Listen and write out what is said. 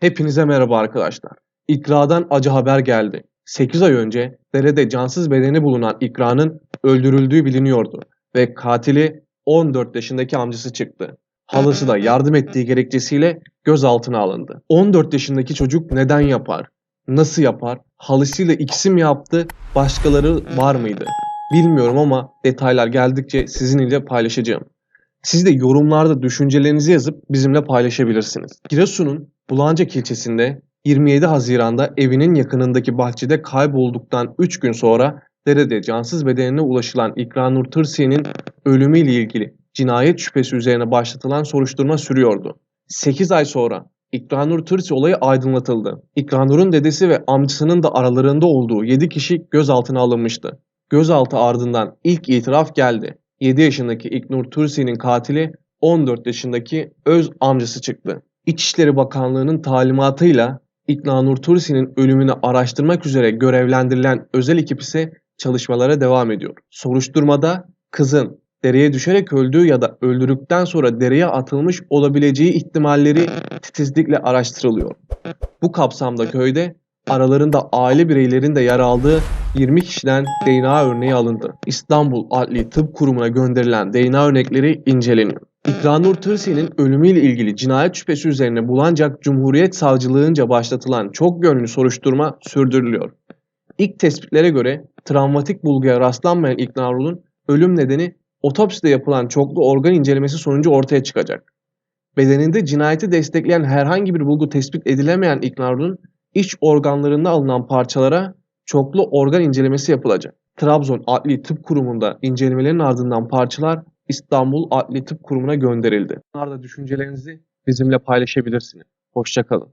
Hepinize merhaba arkadaşlar. İkra'dan acı haber geldi. 8 ay önce derede cansız bedeni bulunan İkra'nın öldürüldüğü biliniyordu ve katili 14 yaşındaki amcası çıktı. Halası da yardım ettiği gerekçesiyle gözaltına alındı. 14 yaşındaki çocuk neden yapar? Nasıl yapar? Halısıyla ikisi mi yaptı? Başkaları var mıydı? Bilmiyorum ama detaylar geldikçe sizinle paylaşacağım. Siz de yorumlarda düşüncelerinizi yazıp bizimle paylaşabilirsiniz. Giresun'un Bulancak ilçesinde 27 Haziran'da evinin yakınındaki bahçede kaybolduktan 3 gün sonra derede cansız bedenine ulaşılan İkranur Tırsi'nin ölümüyle ilgili cinayet şüphesi üzerine başlatılan soruşturma sürüyordu. 8 ay sonra İkranur Tırsi olayı aydınlatıldı. İkranur'un dedesi ve amcasının da aralarında olduğu 7 kişi gözaltına alınmıştı. Gözaltı ardından ilk itiraf geldi. 7 yaşındaki İknur Tursi'nin katili 14 yaşındaki öz amcası çıktı. İçişleri Bakanlığı'nın talimatıyla İknur Tursi'nin ölümünü araştırmak üzere görevlendirilen özel ekip ise çalışmalara devam ediyor. Soruşturmada kızın dereye düşerek öldüğü ya da öldürdükten sonra dereye atılmış olabileceği ihtimalleri titizlikle araştırılıyor. Bu kapsamda köyde aralarında aile bireylerinin de yer aldığı 20 kişiden DNA örneği alındı. İstanbul Adli Tıp Kurumu'na gönderilen DNA örnekleri inceleniyor. İkranur Tırsi'nin ölümüyle ilgili cinayet şüphesi üzerine Bulancak Cumhuriyet Savcılığınca başlatılan çok yönlü soruşturma sürdürülüyor. İlk tespitlere göre travmatik bulguya rastlanmayan İknur'un ölüm nedeni otopside yapılan çoklu organ incelemesi sonucu ortaya çıkacak. Bedeninde cinayeti destekleyen herhangi bir bulgu tespit edilemeyen İknur'un iç organlarında alınan parçalara çoklu organ incelemesi yapılacak. Trabzon Adli Tıp Kurumu'nda incelemelerin ardından parçalar İstanbul Adli Tıp Kurumu'na gönderildi. Bunlarda düşüncelerinizi bizimle paylaşabilirsiniz. Hoşçakalın.